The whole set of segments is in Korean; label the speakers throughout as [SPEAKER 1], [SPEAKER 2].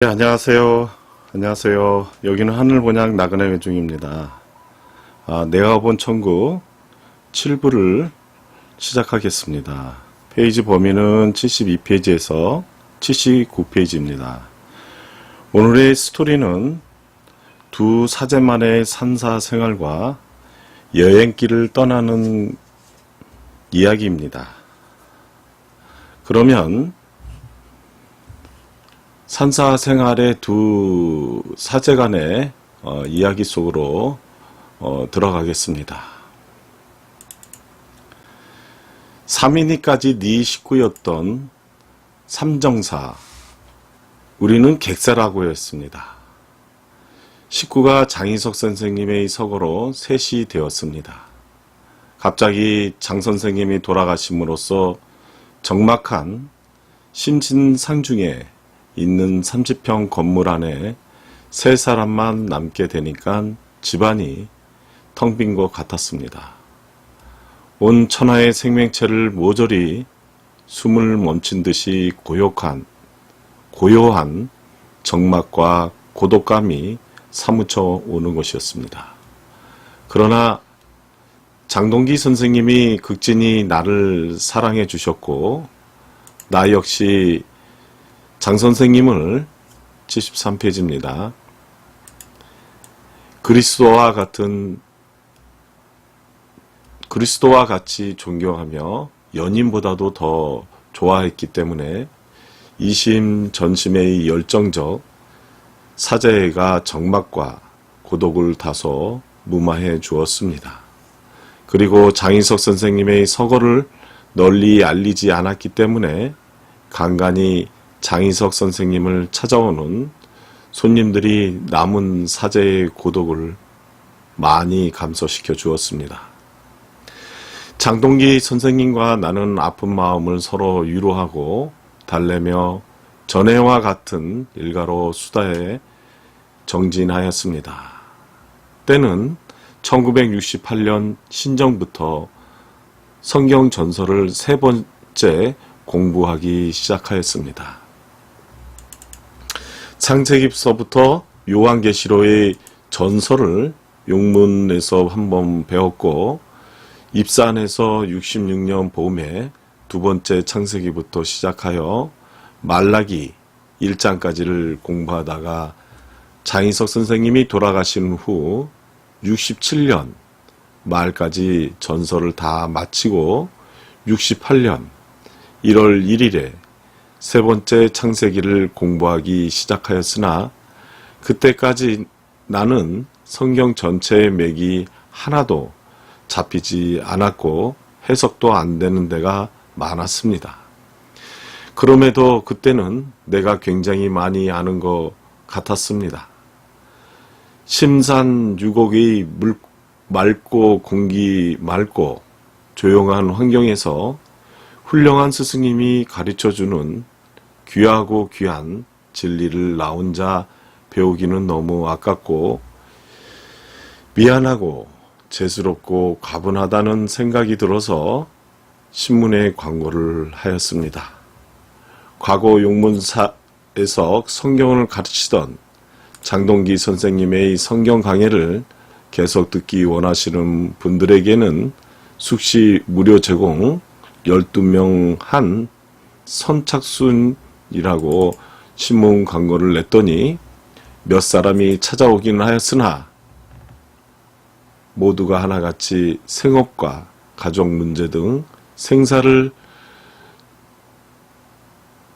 [SPEAKER 1] 네, 안녕하세요. 안녕하세요. 여기는 하늘본향 나그네 외중입니다. 아, 내가 본 천국 7부를 시작하겠습니다. 페이지 범위는 72페이지에서 79페이지입니다. 오늘의 스토리는 두 사제만의 산사 생활과 여행길을 떠나는 이야기입니다. 그러면 산사 생활의 두 사제 간의 어, 이야기 속으로 어, 들어가겠습니다. 삼인이까지 네 식구였던 삼정사, 우리는 객사라고 했습니다. 식구가 장희석 선생님의 서거로 셋이 되었습니다. 갑자기 장 선생님이 돌아가심으로써 적막한 심신상중에 있는 30평 건물 안에 세 사람만 남게 되니까 집안이 텅 빈 것 같았습니다. 온 천하의 생명체를 모조리 숨을 멈춘 듯이 고요한, 고요한 적막과 고독감이 사무쳐 오는 것이었습니다. 그러나 장동기 선생님이 극진히 나를 사랑해 주셨고, 나 역시 장 선생님을 73페이지입니다. 그리스도와 같은 그리스도와 같이 존경하며 연인보다도 더 좋아했기 때문에 이심 전심의 열정적 사제가 정막과 고독을 다소 무마해 주었습니다. 그리고 장인석 선생님의 서거를 널리 알리지 않았기 때문에 간간히 장희석 선생님을 찾아오는 손님들이 남은 사제의 고독을 많이 감소시켜 주었습니다. 장동기 선생님과 나는 아픈 마음을 서로 위로하고 달래며 전해와 같은 일가로 수다에 정진하였습니다. 때는 1968년 신정부터 성경 전설을 세 번째 공부하기 시작하였습니다. 창세기서부터 요한계시로의 전설을 용문에서 한번 배웠고 입산에서 66년 봄에 두 번째 창세기부터 시작하여 말라기 1장까지를 공부하다가 장희석 선생님이 돌아가신 후 67년 말까지 전설을 다 마치고 68년 1월 1일에 세 번째 창세기를 공부하기 시작하였으나 그때까지 나는 성경 전체의 맥이 하나도 잡히지 않았고 해석도 안 되는 데가 많았습니다. 그럼에도 그때는 내가 굉장히 많이 아는 것 같았습니다. 심산 유곡의 물, 맑고 공기 맑고 조용한 환경에서 훌륭한 스승님이 가르쳐 주는 귀하고 귀한 진리를 나 혼자 배우기는 너무 아깝고 미안하고 죄스럽고 가분하다는 생각이 들어서 신문에 광고를 하였습니다. 과거 용문사에서 성경을 가르치던 장동기 선생님의 성경 강해를 계속 듣기 원하시는 분들에게는 숙시 무료 제공 12명 한 선착순이라고 신문 광고를 냈더니 몇 사람이 찾아오기는 하였으나 모두가 하나같이 생업과 가족 문제 등 생사를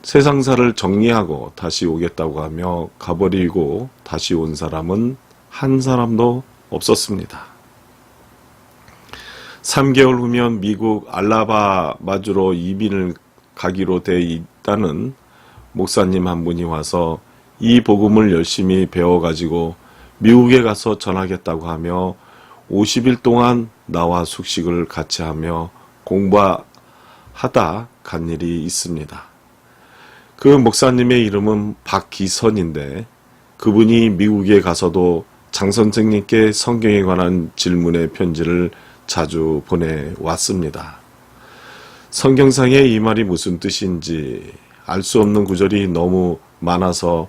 [SPEAKER 1] 세상사를 정리하고 다시 오겠다고 하며 가버리고 다시 온 사람은 한 사람도 없었습니다. 3개월 후면 미국 알라바마주로 이민을 가기로 돼 있다는 목사님 한 분이 와서 이 복음을 열심히 배워가지고 미국에 가서 전하겠다고 하며 50일 동안 나와 숙식을 같이 하며 공부하다 간 일이 있습니다. 그 목사님의 이름은 박기선인데 그분이 미국에 가서도 장 선생님께 성경에 관한 질문의 편지를 자주 보내왔습니다. 성경상에 이 말이 무슨 뜻인지 알 수 없는 구절이 너무 많아서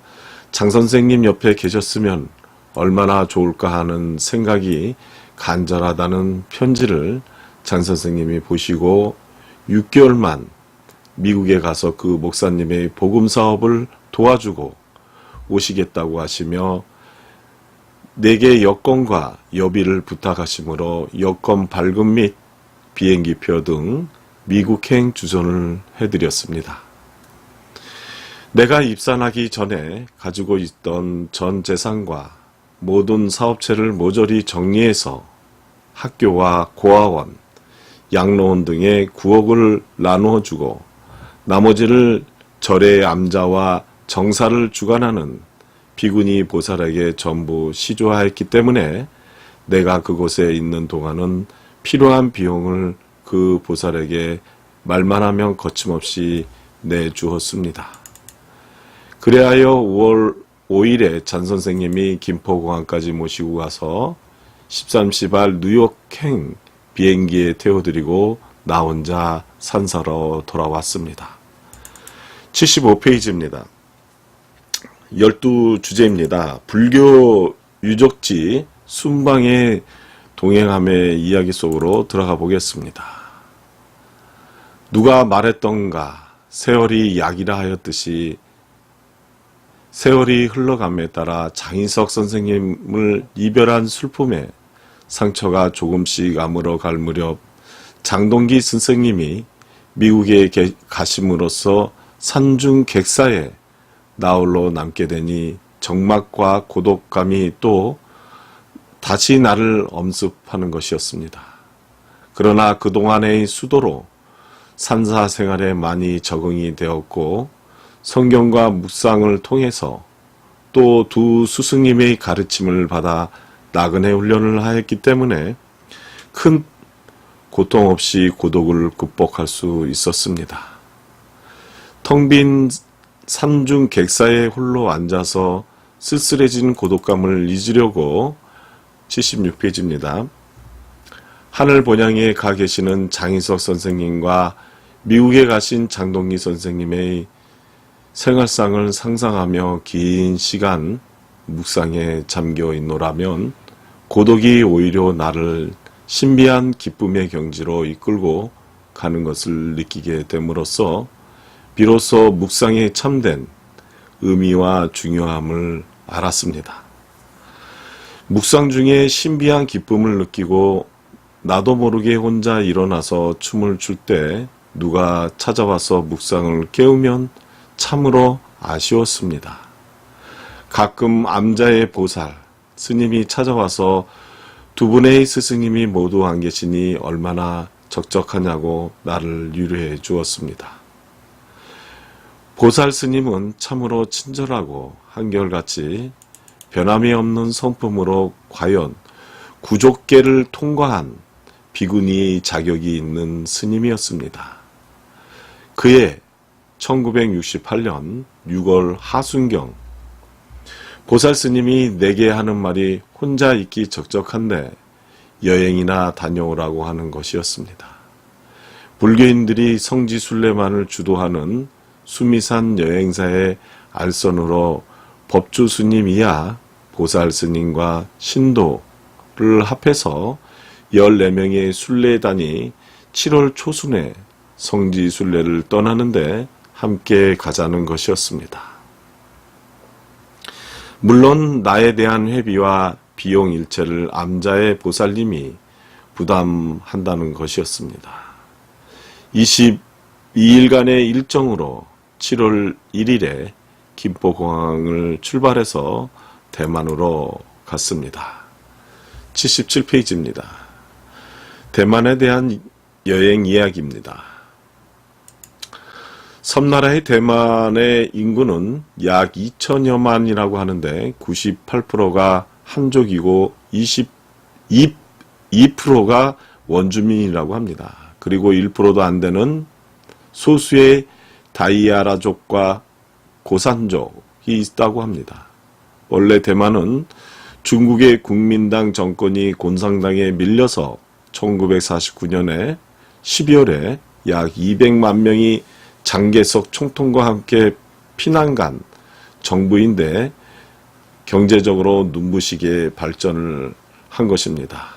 [SPEAKER 1] 장 선생님 옆에 계셨으면 얼마나 좋을까 하는 생각이 간절하다는 편지를 장 선생님이 보시고 6개월만 미국에 가서 그 목사님의 복음 사업을 도와주고 오시겠다고 하시며 내게 여권과 여비를 부탁하시므로 여권 발급 및 비행기표 등 미국행 주선을 해드렸습니다. 내가 입산하기 전에 가지고 있던 전 재산과 모든 사업체를 모조리 정리해서 학교와 고아원, 양로원 등에 9억을 나누어 주고 나머지를 절의 암자와 정사를 주관하는 비구니 보살에게 전부 시조하였기 때문에 내가 그곳에 있는 동안은 필요한 비용을 그 보살에게 말만 하면 거침없이 내주었습니다. 그래하여 5월 5일에 잔 선생님이 김포공항까지 모시고 가서 13시발 뉴욕행 비행기에 태워드리고 나 혼자 산사로 돌아왔습니다. 75페이지입니다. 12주제입니다. 불교 유적지 순방의 동행함의 이야기 속으로 들어가 보겠습니다. 누가 말했던가 세월이 약이라 하였듯이 세월이 흘러감에 따라 장인석 선생님을 이별한 슬픔에 상처가 조금씩 아물어 갈 무렵 장동기 선생님이 미국에 게- 가심으로써 산중 객사에 나홀로 남게 되니 정막과 고독감이 또 다시 나를 엄습하는 것이었습니다. 그러나 그동안의 수도로 산사 생활에 많이 적응이 되었고 성경과 묵상을 통해서 또 두 스승님의 가르침을 받아 나그네 훈련을 하였기 때문에 큰 고통 없이 고독을 극복할 수 있었습니다. 텅 빈 산중 객사에 홀로 앉아서 쓸쓸해진 고독감을 잊으려고 76페이지입니다. 하늘 본향에 가 계시는 장희석 선생님과 미국에 가신 장동기 선생님의 생활상을 상상하며 긴 시간 묵상에 잠겨 있노라면 고독이 오히려 나를 신비한 기쁨의 경지로 이끌고 가는 것을 느끼게 됨으로써 비로소 묵상에 참된 의미와 중요함을 알았습니다. 묵상 중에 신비한 기쁨을 느끼고 나도 모르게 혼자 일어나서 춤을 출 때 누가 찾아와서 묵상을 깨우면 참으로 아쉬웠습니다. 가끔 암자의 보살, 스님이 찾아와서 두 분의 스승님이 모두 안 계시니 얼마나 적적하냐고 나를 위로해 주었습니다. 보살 스님은 참으로 친절하고 한결같이 변함이 없는 성품으로 과연 구족계를 통과한 비구니의 자격이 있는 스님이었습니다. 그해 1968년 6월 하순경 보살 스님이 내게 하는 말이 혼자 있기 적적한데 여행이나 다녀오라고 하는 것이었습니다. 불교인들이 성지 순례만을 주도하는 수미산 여행사의 알선으로 법주 스님이야 보살 스님과 신도를 합해서 14명의 순례단이 7월 초순에 성지 순례를 떠나는데 함께 가자는 것이었습니다. 물론 나에 대한 회비와 비용 일체를 암자의 보살님이 부담한다는 것이었습니다. 22일간의 일정으로 7월 1일에 김포공항을 출발해서 대만으로 갔습니다. 77페이지입니다. 대만에 대한 여행 이야기입니다. 섬나라의 대만의 인구는 약 2천여만이라고 하는데 98%가 한족이고 22, 2%가 원주민이라고 합니다. 그리고 1%도 안 되는 소수의 다이아라족과 고산족이 있다고 합니다. 원래 대만은 중국의 국민당 정권이 곤상당에 밀려서 1949년에 12월에 약 200만 명이 장개석 총통과 함께 피난 간 정부인데 경제적으로 눈부시게 발전을 한 것입니다.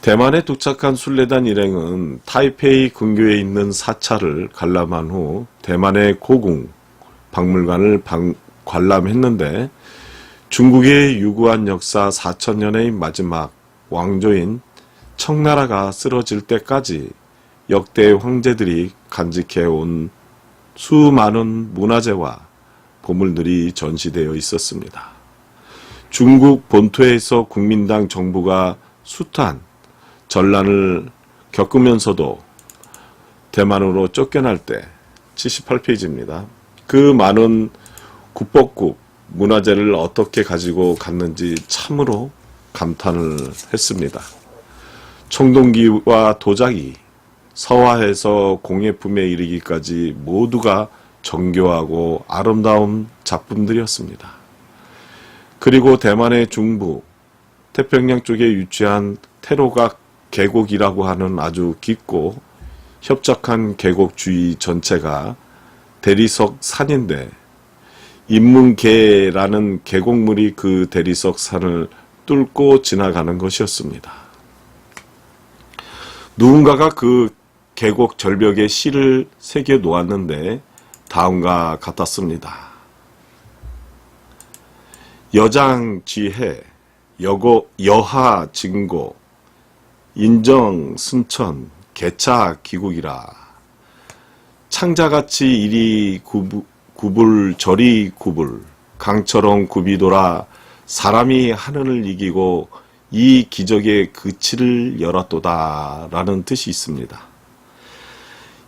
[SPEAKER 1] 대만에 도착한 순례단 일행은 타이페이 근교에 있는 사찰을 관람한 후 대만의 고궁 박물관을 방- 관람했는데 중국의 유구한 역사 4천년의 마지막 왕조인 청나라가 쓰러질 때까지 역대 황제들이 간직해온 수많은 문화재와 보물들이 전시되어 있었습니다. 중국 본토에서 국민당 정부가 숱한 전란을 겪으면서도 대만으로 쫓겨날 때 78페이지입니다. 그 많은 국법국 문화재를 어떻게 가지고 갔는지 참으로 감탄을 했습니다. 청동기와 도자기, 서화해서 공예품에 이르기까지 모두가 정교하고 아름다운 작품들이었습니다. 그리고 대만의 중부, 태평양 쪽에 위치한 테로각 계곡이라고 하는 아주 깊고 협착한 계곡 주위 전체가 대리석 산인데 인문계라는 계곡물이 그 대리석 산을 뚫고 지나가는 것이었습니다. 누군가가 그 계곡 절벽에 시를 새겨 놓았는데 다음과 같았습니다. 여장지해, 여고, 여하 진고, 인정 순천, 개차 기국이라. 창자같이 이리 구부, 구불 저리 구불, 강처럼 굽이돌아 사람이 하늘을 이기고 이 기적의 그치를 열었도다 라는 뜻이 있습니다.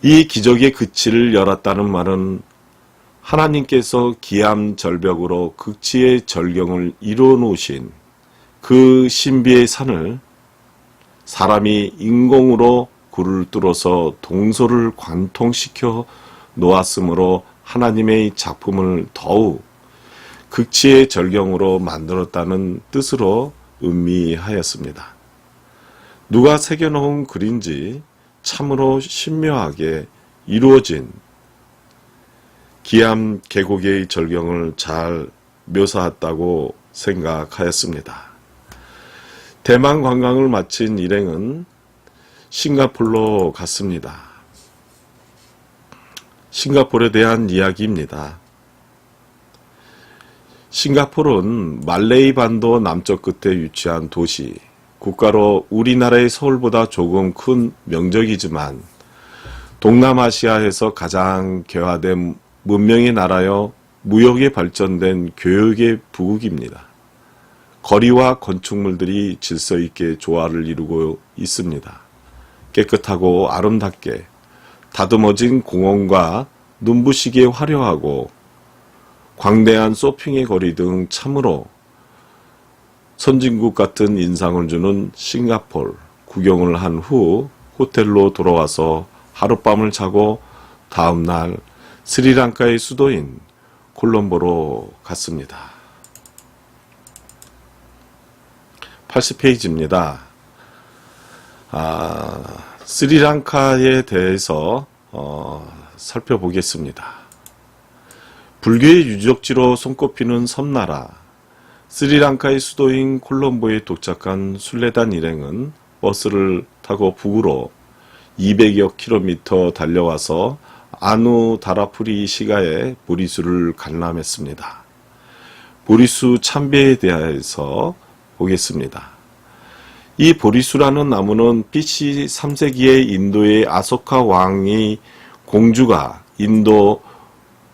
[SPEAKER 1] 이 기적의 그치를 열었다는 말은 하나님께서 기암 절벽으로 극치의 절경을 이루어 놓으신 그 신비의 산을 사람이 인공으로 굴을 뚫어서 동서를 관통시켜 놓았으므로 하나님의 작품을 더욱 극치의 절경으로 만들었다는 뜻으로 의미하였습니다. 누가 새겨놓은 글인지 참으로 신묘하게 이루어진 기암 계곡의 절경을 잘 묘사했다고 생각하였습니다. 대만 관광을 마친 일행은 싱가폴로 갔습니다. 싱가폴에 대한 이야기입니다. 싱가폴은 말레이 반도 남쪽 끝에 위치한 도시, 국가로 우리나라의 서울보다 조금 큰 면적이지만 동남아시아에서 가장 개화된 문명의 나라여 무역에 발전된 교역의 부국입니다. 거리와 건축물들이 질서 있게 조화를 이루고 있습니다. 깨끗하고 아름답게 다듬어진 공원과 눈부시게 화려하고 광대한 쇼핑의 거리 등 참으로 선진국 같은 인상을 주는 싱가폴 구경을 한 후 호텔로 돌아와서 하룻밤을 자고 다음날 스리랑카의 수도인 콜롬보로 갔습니다. 80페이지입니다. 아, 스리랑카에 대해서 어, 살펴보겠습니다. 불교의 유적지로 손꼽히는 섬나라 스리랑카의 수도인 콜롬보에 도착한 순례단 일행은 버스를 타고 북으로 200여 킬로미터 달려와서 아누 다라프리 시가의 보리수를 관람했습니다. 보리수 참배에 대해서 보겠습니다. 이 보리수라는 나무는 BC 3세기에 인도의 아소카 왕이 공주가 인도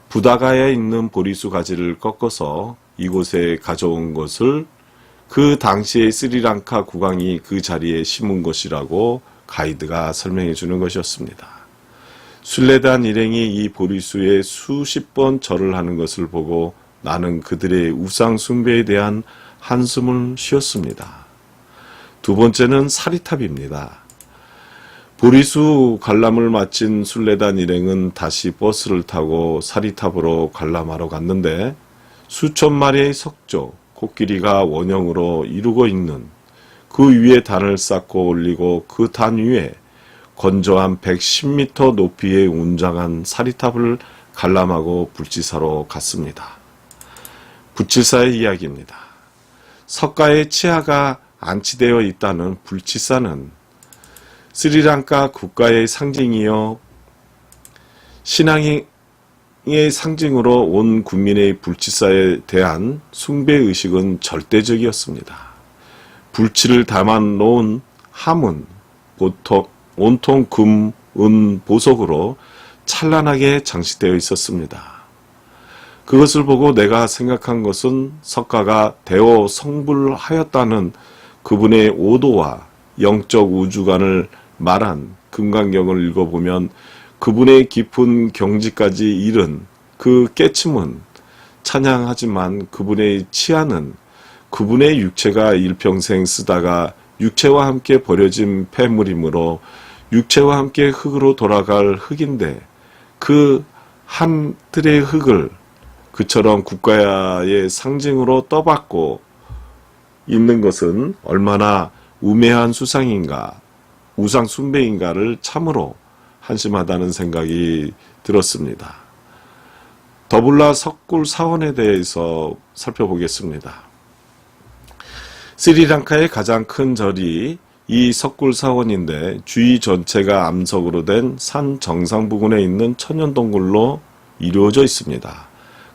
[SPEAKER 1] 부다가에 있는 보리수 가지를 꺾어서 이곳에 가져온 것을 그 당시의 스리랑카 국왕이 그 자리에 심은 것이라고 가이드가 설명해 주는 것이었습니다. 순례단 일행이 이 보리수에 수십 번 절을 하는 것을 보고 나는 그들의 우상 숭배에 대한 한숨을 쉬었습니다. 두 번째는 사리탑입니다. 보리수 관람을 마친 순례단 일행은 다시 버스를 타고 사리탑으로 관람하러 갔는데 수천 마리의 석조, 코끼리가 원형으로 이루고 있는 그 위에 단을 쌓고 올리고 그 단 위에 건조한 110m 높이의 웅장한 사리탑을 관람하고 불지사로 갔습니다. 불치사의 이야기입니다. 석가의 치아가 안치되어 있다는 불치사는 스리랑카 국가의 상징이요 신앙의 상징으로 온 국민의 불치사에 대한 숭배 의식은 절대적이었습니다. 불치를 담아 놓은 함은 보통 온통 금, 은, 보석으로 찬란하게 장식되어 있었습니다. 그것을 보고 내가 생각한 것은 석가가 대오 성불하였다는 그분의 오도와 영적 우주관을 말한 금강경을 읽어보면 그분의 깊은 경지까지 이른 그 깨침은 찬양하지만 그분의 치아는 그분의 육체가 일평생 쓰다가 육체와 함께 버려진 폐물이므로 육체와 함께 흙으로 돌아갈 흙인데 그 한 틀의 흙을 그처럼 국가의 상징으로 떠받고 있는 것은 얼마나 우매한 수상인가, 우상 숭배인가를 참으로 한심하다는 생각이 들었습니다. 더불라 석굴 사원에 대해서 살펴보겠습니다. 스리랑카의 가장 큰 절이 이 석굴 사원인데 주위 전체가 암석으로 된 산 정상 부근에 있는 천연 동굴로 이루어져 있습니다.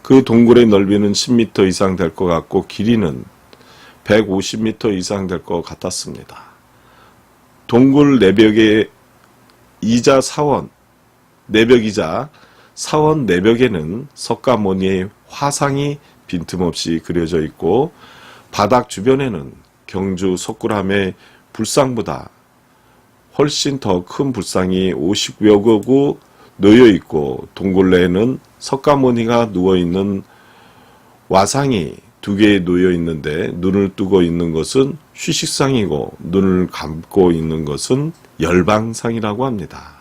[SPEAKER 1] 그 동굴의 넓이는 10m 이상 될 것 같고 길이는 150m 이상 될 것 같았습니다. 동굴 내벽에 이자 사원, 내벽이자 사원 내벽에는 석가모니의 화상이 빈틈없이 그려져 있고 바닥 주변에는 경주 석굴함의 불상보다 훨씬 더 큰 불상이 50여 구 놓여 있고 동굴 내에는 석가모니가 누워 있는 와상이 두개 놓여 있는데 눈을 뜨고 있는 것은 휴식상이고 눈을 감고 있는 것은 열방상이라고 합니다.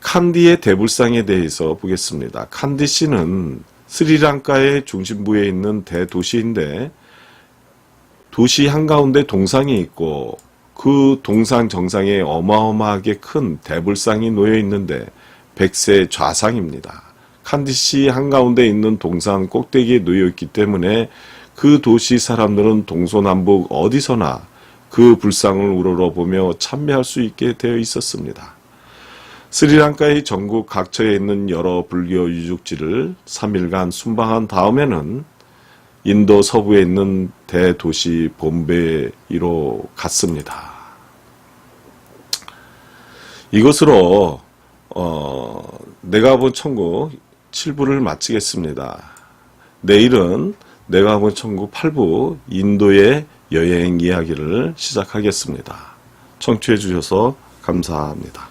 [SPEAKER 1] 칸디의 대불상에 대해서 보겠습니다. 칸디시는 스리랑카의 중심부에 있는 대도시인데 도시 한가운데 동상이 있고 그 동상 정상에 어마어마하게 큰 대불상이 놓여 있는데 백세 좌상입니다. 칸디시 한가운데 있는 동상 꼭대기에 놓여 있기 때문에 그 도시 사람들은 동서남북 어디서나 그 불상을 우러러보며 참배할 수 있게 되어 있었습니다. 스리랑카의 전국 각처에 있는 여러 불교 유적지를 3일간 순방한 다음에는 인도 서부에 있는 대도시 봄베이로 갔습니다. 이것으로 어, 내가 본 천국 7부를 마치겠습니다. 내일은 내가 본 천국 8부 인도의 여행 이야기를 시작하겠습니다. 청취해 주셔서 감사합니다.